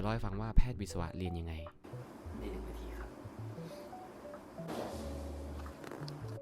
จะเล่าให้ฟังว่าแพทย์วิศวะเรียนยังไงในหนึ่งนาทีครับ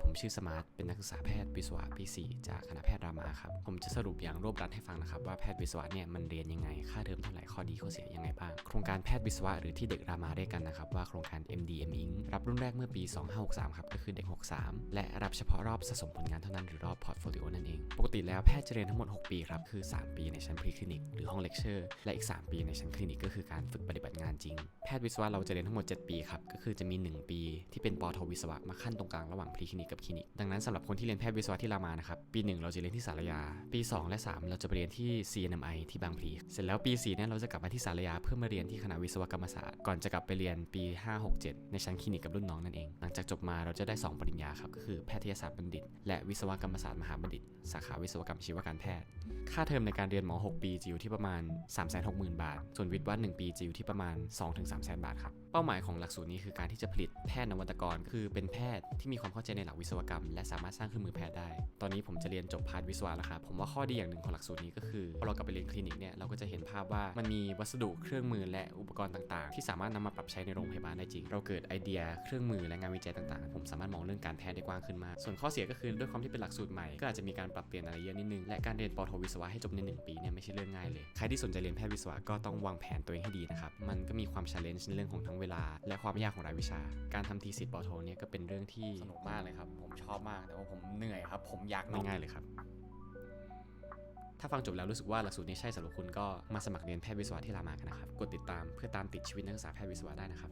ผมชื่อสมาร์ทเป็นนักศึกษาแพทย์วิศวะปี 4 จากคณะแพทย์รามาครับ ผมจะสรุปอย่างรวบรัดให้ฟังนะครับว่าแพทย์วิศวะเนี่ยมันเรียนยังไง ค่าเทอมเท่าไหร่ข้อดีข้อเสียยังไงบ้าง โครงการแพทย์วิศวะหรือที่เด็กรามาเรียกกันนะครับว่าโครงการ MD M Inc รับรุ่นแรกเมื่อปี 2563 ครับก็คือเด็ก 63 และรับเฉพาะรอบสะสมผลงานเท่านั้นหรือรอบพอร์ตโฟลิโอนั่นเอง ปกติแล้วแพทย์จะเรียนทั้งหมด 6 ปีครับคือ 3 ปีในชั้นพรีคลินิกหรือห้องเลคเชอร์และอีก 3 ปีในชั้นคลินิกก็คือการฝึกปฏิบัติงานจริง แพทย์วิศวะเราจะเรียนทั้งหมด 7 ปีครับก็คือจะมี 1 ปี ที่เป็นปอโทวิศวะมาขั้นตรงกลางระหว่างพรีคลินิกกับคลินิกดังนั้นสำหรับคนที่เรียนแพทย์วิศวะที่รามานะครับปี 1 เราจะเรียนที่สารยา ปี 2 และ 3 เราจะไปเรียนที่ CNMI ที่บางพลีเสร็จแล้วปี4เนี่ยเราจะกลับมาที่สารยาเพื่อมาเรียนที่คณะวิศวกรรมศาสตร์ก่อนจะกลับไปเรียนปี 5 6 7 ในชั้นคลินิกกับรุ่นน้องนั่นเอง หลังจากจบมาเราจะได้ 2 ปริญญาครับก็คือแพทยศาสตร์บัณฑิต และวิศวกรรมศาสตร์มหาบัณฑิต สาขาวิศวกรรมชีวการแพทย์ ค่าเทอมในการเรียนหมอ 6 ปีจะอยู่ที่ประมาณ 360,000 บาท ส่วนวิทย์วัด1ปีจะอยู่ที่ประมาณ 2 3 0 0 0บาทครับเป้าหมายของหลักสูตรนี้คือการที่จะผลิตแพทย์นวัตกร คือเป็นแพทย์ที่มีความเข้าใจในหลักวิศวกรรม และสามารถสร้างเครื่องมือแพทย์ได้ ตอนนี้ผมจะเรียนจบพาร์ทวิศวะแล้วครับผมว่าข้อดีอย่างหนึ่งของหลักสูตรนี้ก็คือพอเรากลับไปเรียนคลินิกเนี่ยเราก็จะเห็นภาพว่ามันมีวัสดุเครื่องมือและอุปกรณ์ต่างๆ ที่สามารถนำมาปรับใช้ในโรงพยาบาลได้จริง เราเกิดไอเดียเครื่องมือและงานวิจัยต่างๆ ผมสามารถมองเรื่องการแพทย์ได้กว้างขึ้นมาก ส่วนข้อเสียก็คือด้วยความที่เป็นหลักสูตรใหม่ก็อาจจะมีการปรับเปลี่ยนอะไรเยอะนิดนึง และการเรียนปอโทวิศวะให้จบในหนึ่งปีเนี่ยไม่ใช่เรื่องง่ายเลย ใครที่สนใจเรียนแพทย์วิศวะก็ต้องวางแผนตัวเองให้ดีนะครับ มันก็มีความ challenge ในเรื่องของทั้งเวลา และความยากของรายวิชา การทำทีสิทธิ์ปอโทเนี่ยก็เป็นเรื่องที่สนุกมากเลยครับ ผมชอบมาก แต่ว่าผมเหนื่อยครับ ผมอยากไม่ง่ายเลยครับถ้าฟังจบแล้วรู้สึกว่าหลักสูตรนี้ใช่สำหรับคุณก็มาสมัครเรียนแพทย์วิศวะที่รามากันนะครับ กดติดตามเพื่อตามติดชีวิตนักศึกษาแพทย์วิศวะได้นะครับ